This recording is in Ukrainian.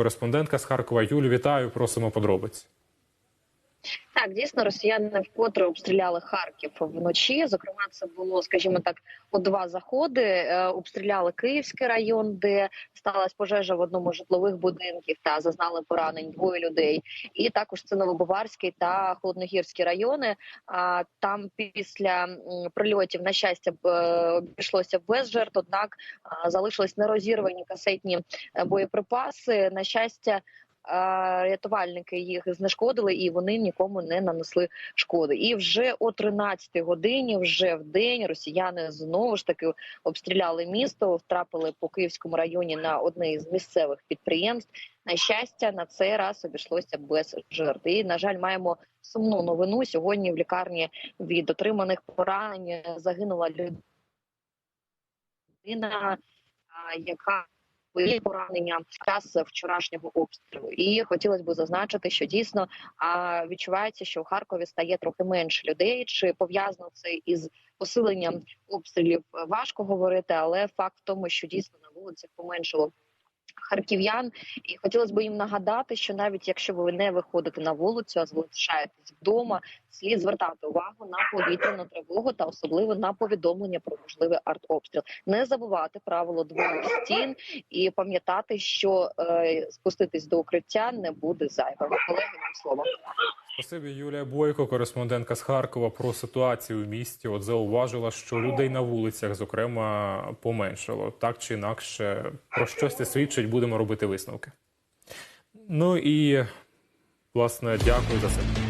кореспондентка з Харкова. Юлі, вітаю, просимо подробиць. Так, дійсно, росіяни вкотре обстріляли Харків вночі. Зокрема, це було, скажімо так, у два заходи. Е, Обстріляли Київський район, де сталася пожежа в одному з житлових будинків та зазнали поранень двоє людей. І також це Новобаварський та Холодногірський райони. А там після прильотів на щастя е, обійшлося без жертв. Однак залишились нерозірвані касетні е, боєприпаси. На щастя. Рятувальники їх знешкодили і вони нікому не нанесли шкоди. І вже о 13 годині, вже в день, росіяни знову ж таки обстріляли місто, втрапили по Київському районі на одне із місцевих підприємств. На щастя, на цей раз обійшлося без жертв. І на жаль, маємо сумну новину. Сьогодні в лікарні від отриманих поранень загинула людина, яка Її поранення час вчорашнього обстрілу, і хотілося б зазначити, що дійсно відчувається, що в Харкові стає трохи менше людей. Чи пов'язано це із посиленням обстрілів? Важко говорити, але факт в тому, що дійсно на вулицях поменшало харків'ян, і хотілося б їм нагадати, що навіть якщо ви не виходите на вулицю, а залишаєтесь вдома, слід звертати увагу на повітряну тривогу та особливо на повідомлення про можливий артобстріл. Не забувати правило двох стін і пам'ятати, що е, спуститись до укриття не буде зайвим. Колеги, вам слово. Спасибі, Юлія Бойко, кореспондентка з Харкова, про ситуацію в місті. От зауважила, що людей на вулицях, зокрема, поменшало. Так чи інакше, про щось це свідчить, будемо робити висновки. Ну і власне, дякую за це.